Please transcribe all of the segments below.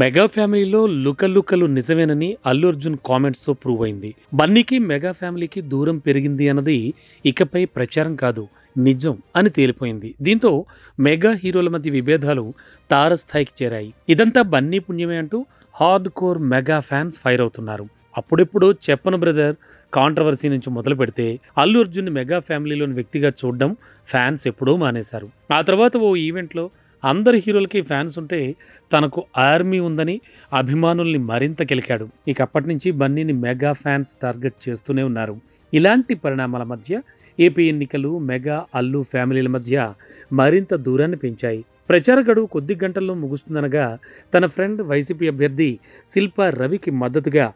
Mega ఫ్యామిలీలో లుకలుకలు నిజమేనని Allu Arjun కామెంట్స్తో prove అయింది. బన్నీకి మెగా ఫ్యామిలీకి దూరం పెరిగింది అన్నది ఇకపై ప్రచారం కాదు నిజం అని తేలిపోయింది. దీంతో మెగా హీరోల మధ్య విభేదాలు తారస్థాయికి చేరాయి. ఇదంతా బన్నీ పుణ్యమే అంటూ hard core mega fans fire అవుతున్నారు. అప్పుడెప్పుడు చెప్పను బ్రదర్ కాంట్రవర్సీ నుంచి మొదలు పెడితే అల్లు అర్జున్ మెగా ఫ్యామిలీలోని వ్యక్తిగా చూడడం ఫ్యాన్స్ ఎప్పుడూ మానేశారు. ఆ తర్వాత ఓ ఈవెంట్లో అందరి హీరోలకి ఫ్యాన్స్ ఉంటే తనకు ఆర్మీ ఉందని అభిమానుల్ని మరింత కెలికాడు. ఇక అప్పటి నుంచి బన్నీని మెగా ఫ్యాన్స్ టార్గెట్ చేస్తూనే ఉన్నారు. ఇలాంటి పరిణామాల మధ్య ఏపీ ఎన్నికలు మెగా అల్లు ఫ్యామిలీల మధ్య మరింత దూరాన్ని పెంచాయి. ప్రచార గడువు కొద్ది గంటల్లో ముగుస్తుందనగా తన ఫ్రెండ్ వైసీపీ అభ్యర్థి శిల్పా రవికి మద్దతుగా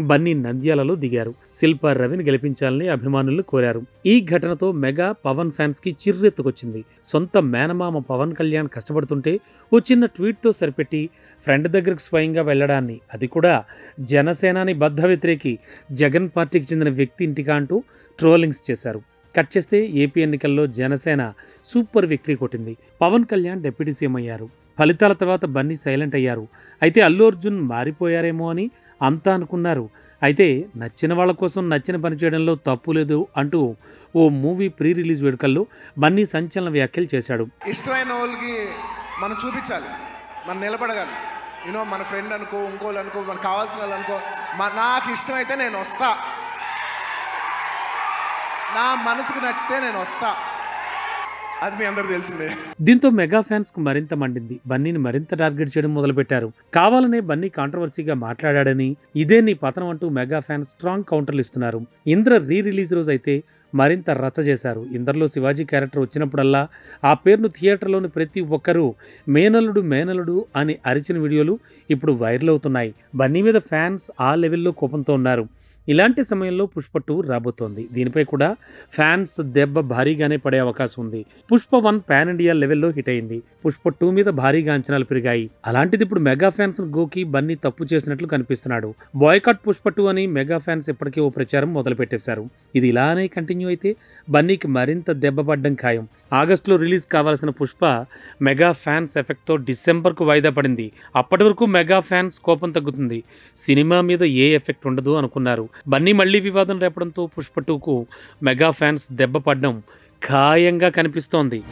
బన్నీ నంద్యాలలో దిగారు. శిల్పా రవిని గెలిపించాలని అభిమానులు కోరారు. ఈ ఘటనతో మెగా పవన్ ఫ్యాన్స్కి చిర్రెత్తుకొచ్చింది. సొంత మేనమామ పవన్ కళ్యాణ్ కష్టపడుతుంటే ఓ చిన్న ట్వీట్తో సరిపెట్టి ఫ్రెండ్ దగ్గరకు స్వయంగా వెళ్ళడాన్ని. అది కూడా జనసేనాని బద్ధ వ్యతిరేకి జగన్ పార్టీకి చెందిన వ్యక్తి ఇంటికా అంటూ ట్రోలింగ్స్ చేశారు. కట్ చేస్తే ఏపీ ఎన్నికల్లో జనసేన సూపర్ విక్టరీ కొట్టింది. పవన్ కళ్యాణ్ డిప్యూటీ సీఎం అయ్యారు. ఫలితాల తర్వాత బన్నీ సైలెంట్ అయ్యారు. అయితే అల్లు అర్జున్ మారిపోయారేమో అని అంతా అనుకున్నారు. అయితే నచ్చిన వాళ్ళ కోసం నచ్చిన పని చేయడంలో తప్పు లేదు అంటూ ఓ మూవీ ప్రీ రిలీజ్ వేడుకల్లో బన్నీ సంచలన వ్యాఖ్యలు చేశాడు. ఇష్టమైన వాళ్ళకి మనం చూపించాలి. మనం నిలబడగాలి. యూనో మన ఫ్రెండ్ అనుకో ఇంకోళ్ళు అనుకో మనకు కావాల్సిన వాళ్ళు అనుకో మా నాకు ఇష్టమైతే నేను వస్తా. నా మనసుకు నచ్చితే నేను వస్తా. అది మీ అందరూ తెలిసిందే. దీంతో మెగా ఫ్యాన్స్కు మరింత మండింది. బన్నీని మరింత టార్గెట్ చేయడం మొదలుపెట్టారు. కావాలనే బన్నీ కాంట్రవర్సీగా మాట్లాడాడని ఇదే నీ పతనం అంటూ మెగా ఫ్యాన్స్ స్ట్రాంగ్ కౌంటర్లు ఇస్తున్నారు. ఇంద్ర రీ రిలీజ్ రోజు అయితే మరింత రచ్చ చేశారు. ఇందరిలో శివాజీ క్యారెక్టర్ వచ్చినప్పుడల్లా ఆ పేరును థియేటర్లోని ప్రతి ఒక్కరూ మేనలుడు మేనలుడు అని అరిచిన వీడియోలు ఇప్పుడు వైరల్ అవుతున్నాయి. బన్నీ మీద ఫ్యాన్స్ ఆ లెవెల్లో కోపంతో ఉన్నారు. ఇలాంటి సమయంలో పుష్ప టూ రాబోతోంది. దీనిపై కూడా ఫ్యాన్స్ దెబ్బ భారీగానే పడే అవకాశం ఉంది. పుష్ప వన్ పాన్ ఇండియా లెవెల్లో హిట్ అయింది. పుష్ప టూ మీద భారీగా అంచనాలు పెరిగాయి. అలాంటిది ఇప్పుడు మెగా ఫ్యాన్స్ గోకి బన్నీ తప్పు చేసినట్లు కనిపిస్తున్నాడు. బాయ్కాట్ పుష్ప టూ అని మెగా ఫ్యాన్స్ ఇప్పటికే ఓ ప్రచారం మొదలు పెట్టేశారు ఇది ఇలానే కంటిన్యూ అయితే బన్నీకి మరింత దెబ్బ పడ్డం ఖాయం. ఆగస్టులో రిలీజ్ కావాల్సిన పుష్ప మెగా ఫ్యాన్స్ ఎఫెక్ట్తో డిసెంబర్కు వాయిదా పడింది. అప్పటి వరకు మెగా ఫ్యాన్స్ కోపం తగ్గుతుంది. సినిమా మీద ఏ ఎఫెక్ట్ ఉండదు అనుకున్నారు. బన్నీ మళ్ళీ వివాదం రేపడంతో పుష్ప టూకు మెగా ఫ్యాన్స్ దెబ్బ పడడం ఖాయంగా కనిపిస్తోంది.